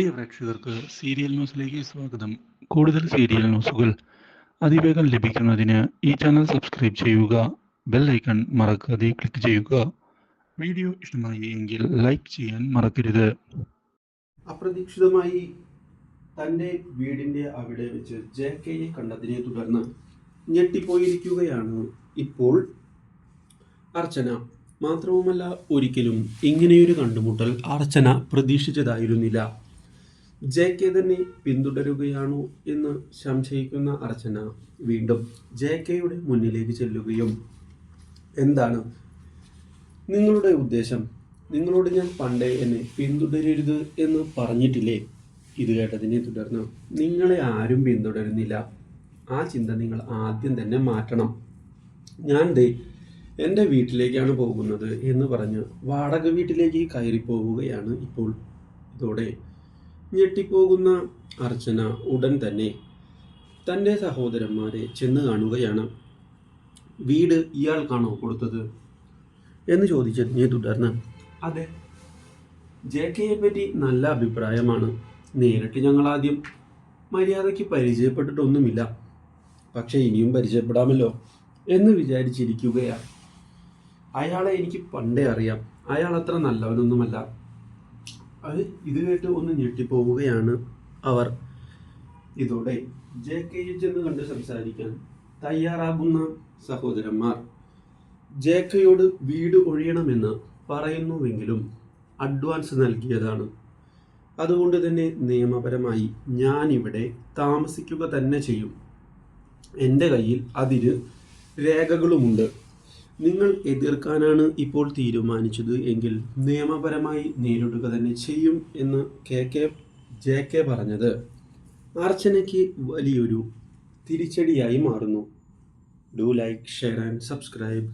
പ്രിയ പ്രേക്ഷകർക്ക് സീരിയൽ ന്യൂസിലേക്ക് സ്വാഗതം. കൂടുതൽ സീരിയൽ ന്യൂസുകൾ അതിവേഗം ലഭിക്കുന്നതിന് ഈ ചാനൽ സബ്സ്ക്രൈബ് ചെയ്യുക ബെൽ ഐക്കൺ മറക്കാതെ ക്ലിക്ക് ചെയ്യുക. വീഡിയോ ഇഷ്ടമായി എങ്കിൽ ലൈക്ക് ചെയ്യാൻ മറക്കരുത്. അപ്രതീക്ഷിതമായി തന്റെ വീടിന്റെ അവിടെ വെച്ച് ജെ കെയെ കണ്ടതിനെ തുടർന്ന് ഞെട്ടിപ്പോയിരിക്കുകയാണ് ഇപ്പോൾ അർച്ചന. മാത്രവുമല്ല ഒരിക്കലും ഇങ്ങനെയൊരു കണ്ടുമുട്ടൽ അർച്ചന പ്രതീക്ഷിച്ചതായിരുന്നില്ല. ജെ കെ തന്നെ പിന്തുടരുകയാണോ എന്ന് സംശയിക്കുന്ന അർച്ചന വീണ്ടും ജെ കെയുടെ മുന്നിലേക്ക് ചെല്ലുകയും. എന്താണ് നിങ്ങളുടെ ഉദ്ദേശം? നിങ്ങളോട് ഞാൻ പണ്ടേ എന്നെ പിന്തുടരരുത് എന്ന് പറഞ്ഞിട്ടില്ലേ? ഇത് കേട്ടതിനെ തുടർന്ന് നിങ്ങളെ ആരും പിന്തുടരുന്നില്ല. ആ ചിന്ത നിങ്ങൾ ആദ്യം തന്നെ മാറ്റണം. ഞാൻ ദേ എന്റെ വീട്ടിലേക്കാണ് പോകുന്നത് എന്ന് പറഞ്ഞ് വാടക വീട്ടിലേക്ക് കയറി പോവുകയാണ് ഇപ്പോൾ. ഇതോടെ ഞെട്ടിപ്പോകുന്ന അർച്ചന ഉടൻ തന്നെ തന്റെ സഹോദരന്മാരെ ചെന്ന് കാണുകയാണ്. വീട് ഇയാൾക്കാണോ കൊടുത്തത്? എന്ന് ചോദിച്ചതിനെ തുടർന്ന്. അതെ. ജെ കെയെ പറ്റി നല്ല അഭിപ്രായമാണ്. നേരിട്ട് ഞങ്ങൾ ആദ്യം മര്യാദയ്ക്ക് പരിചയപ്പെട്ടിട്ടൊന്നുമില്ല. പക്ഷേ ഇനിയും പരിചയപ്പെടാമല്ലോ എന്ന് വിചാരിച്ചിരിക്കുകയാണ്. അയാളെ എനിക്ക് പണ്ടേ അറിയാം. അയാൾ അത്ര നല്ലവനൊന്നുമല്ല. അത് ഇത് കേട്ട് ഒന്ന് ഞെട്ടിപ്പോവുകയാണ് അവർ. ഇതോടെ ജെ കെ എച്ച് ചെന്ന് കണ്ട് സംസാരിക്കാൻ തയ്യാറാകുന്ന സഹോദരന്മാർ. ജെ കെയോട് വീട് ഒഴിയണമെന്ന് പറയുന്നുവെങ്കിലും അഡ്വാൻസ് നൽകിയതാണ്. അതുകൊണ്ട് തന്നെ നിയമപരമായി ഞാൻ ഇവിടെ താമസിക്കുക തന്നെ ചെയ്യും. എന്റെ കയ്യിൽ അതിന് രേഖകളുമുണ്ട്. നിങ്ങൾ എതിർക്കാനാണ് ഇപ്പോൾ തീരുമാനിച്ചത് എങ്കിൽ നിയമപരമായി നേരിടുക തന്നെ ചെയ്യും എന്ന് കെ കെ ജെ കെ പറഞ്ഞത്. അർച്ചനയ്ക്ക് വലിയൊരു തിരിച്ചടിയായി മാറുന്നു. Do like share and subscribe